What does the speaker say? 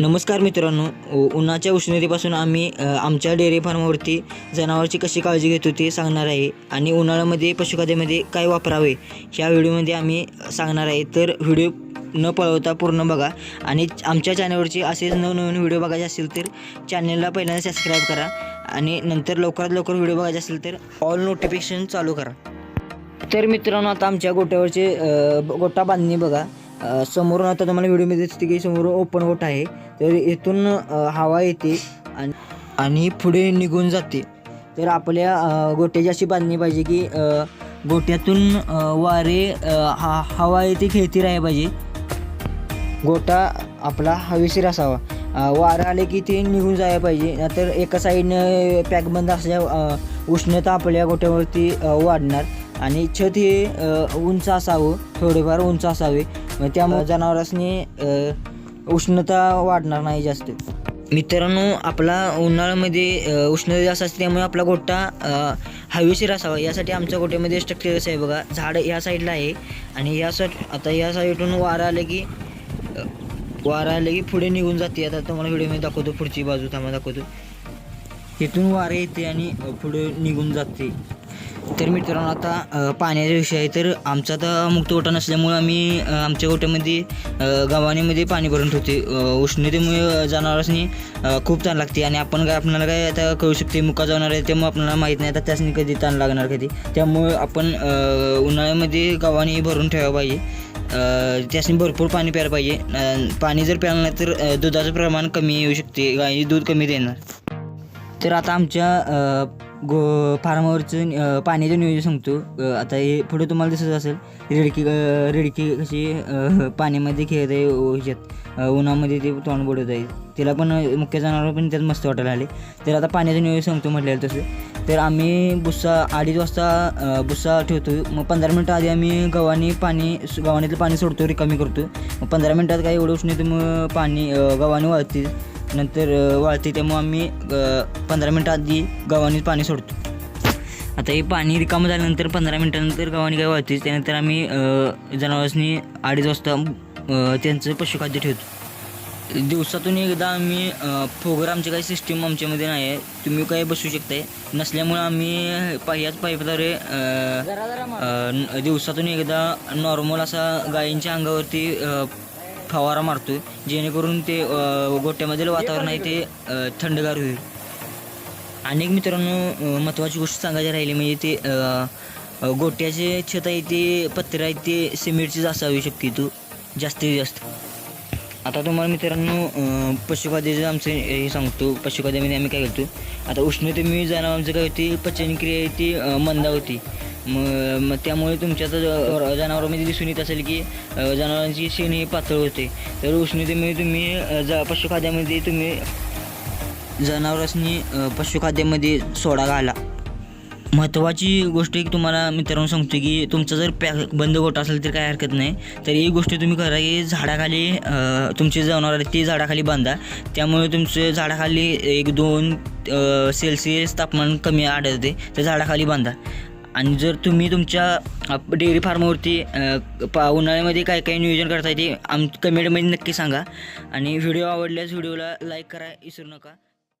नमस्कार मित्रांनो उन्हाच्या उष्णतेपासून आम्ही आमच्या डेअरी फार्मवरती जनावरची कशी काळजी घेतो ते सांगणार आहे. आणि उन्हाळ्यामध्ये पशुखाद्यामध्ये काय वापरावे ह्या व्हिडिओमध्ये आम्ही सांगणार आहे. तर व्हिडिओ न पळवता पूर्ण बघा. आणि आमच्या चॅनलवरचे असेच नवनवीन व्हिडिओ बघायचे असतील तर चॅनलला पहिल्यांदा सबस्क्राईब करा. आणि नंतर लवकरात लवकर व्हिडिओ बघायचे असेल तर ऑल नोटिफिकेशन चालू करा. तर मित्रांनो आता आमच्या गोट्यावरचे गोटा बांधणी बघा. समोरून आता तुम्हाला व्हिडिओमध्ये दिसते की समोरून ओपन गोटा आहे. तर इथून हवा येते आणि आणि पुढे निघून जाते. तर आपल्या गोट्याची अशी बांधणी पाहिजे की गोट्यातून वारे हा हवा येते खेळती राहायला पाहिजे. गोटा आपला हवेशीर असावा. वारं आले की ते निघून जायला पाहिजे. नाहीतर एका साईडनं पॅक बंद असल्या उष्णता आपल्या गोट्यावरती वाढणार. आणि छत हे उंच असावं थोडेफार उंच असावे. मग त्यामुळे जनावरांनी उष्णता वाढणार नाही जास्त. मित्रांनो आपला उन्हाळ्यामध्ये उष्णता जास्त असते त्यामुळे आपला गोठा हवेशीर असावा. यासाठी आमच्या गोट्यामध्ये स्ट्रक्चर कसं आहे बघा. झाड या साईडला आहे. आणि या साईड आता या साईडून वारं आलं की वारा वारं आलं की पुढे निघून जाते. आता तुम्हाला व्हिडिओमध्ये दाखवतो पुढची बाजू थांबा दाखवतो. इथून वारे येते आणि पुढे निघून जाते. तर मित्रांनो आता पाण्याचा विषय आहे. तर आमचा आता मुक्त ओटा नसल्यामुळं आम्ही आमच्या गोठ्यामध्ये गव्हाणीमध्ये पाणी भरून ठेवते. उष्णतेमुळे जनावरांनी खूप ताण लागते. आणि आपण काय आपल्याला काय आता कळू शकते मुका जाणार आहे त्यामुळे आपल्याला माहीत नाही. आता त्यासनी कधी ताण लागणार कधी. त्यामुळे आपण उन्हाळ्यामध्ये गव्हाणी भरून ठेवायला पाहिजे. त्यासनी भरपूर पाणी प्यायला पाहिजे. पाणी जर प्यायलं नाही तर दुधाचं प्रमाण कमी येऊ शकते. गाई दूध कमी देणार. तर आता आमच्या गो फार्मावरचं पाण्याचं नियोजन सांगतो. आता हे पुढे तुम्हाला दिसत असेल रेडकी रेडकी कशी पाण्यामध्ये खेळत आहे ह्याच्यात. उन्हामध्ये ते तोंड बुडत आहे. तिला पण मुख्य जनावर पण त्यात मस्त वाटायला आले तर आता पाण्याचं नियोजन सांगतो म्हटलेलं तसं. तर आम्ही बुस्सा अडीच वाजता भुस्सा बुस्सा ठेवतो मग पंधरा मिनटं आधी आम्ही गव्हाणी पाणी गव्हाणीतलं पाणी सोडतो रिकामी करतो. मग पंधरा मिनटात काही एवढं उष्णतेमुळं पाणी गव्हाने गव्हाणी नंतर वाळते त्यामुळं आम्ही पंधरा मिनटं आधी गव्हाणीत पाणी सोडतो. आता हे पाणी रिकामं झाल्यानंतर पंधरा मिनटानंतर गव्हाणी काय वाळते त्यानंतर आम्ही जनावरांनी अडीच वाजता त्यांचं पशुखाद्य ठेवतो. दिवसातून एकदा आम्ही फोगर आमची काही सिस्टीम आमच्यामध्ये नाही आहे. तुम्ही काही बसू शकताय. नसल्यामुळं आम्ही पा पाईपद्वारे दिवसातून एकदा नॉर्मल असा गायींच्या अंगावरती फवारा मारतो जेणेकरून ते गोट्यामधील वातावरण आहे ते थंडगार होईल. अनेक मित्रांनो महत्त्वाची गोष्ट सांगायची राहिली म्हणजे ते गोट्याचे छत आहे ते पत्रे आहे ते सिमेंटचीच असावी शक्यतो जास्तीत जास्त. आता तुम्हाला मित्रांनो पशुखाद्याचं आमचं हे सांगतो पशुखाद्यामध्ये आम्ही काय करतो आता उष्णतेमुळे जाणं आमचं काय होती पचनक्रिया आहे ती मंदा होती मग मग त्यामुळे तुमच्या तर जनावरांमध्ये म्हणजे दिसून येत असेल की जनावरांची शेण ही पातळ होते. तर उष्णतेमुळे म्हणजे तुम्ही ज पशुखाद्यामध्ये तुम्ही जनावरांनी पशुखाद्यामध्ये सोडा घाला. महत्त्वाची गोष्ट एक तुम्हाला मित्रांनो सांगतो की तुमचा जर पॅक बंद गोठा असेल तर काही हरकत नाही. तर एक गोष्ट तुम्ही करा की झाडाखाली तुमचे जनावर आहेत ते झाडाखाली बांधा. त्यामुळे तुमचे झाडाखाली एक दोन सेल्सिअस तापमान कमी आढळते. तर झाडाखाली बांधा. आणि जर तुम्ही तुमच्या डेअरी फार्मवरती पा उन्हाळ्यामध्ये काय काय नियोजन करताय ते आम कमेंटमध्ये नक्की सांगा. आणि व्हिडिओ आवडल्यास व्हिडिओला लाईक करा विसरू नका.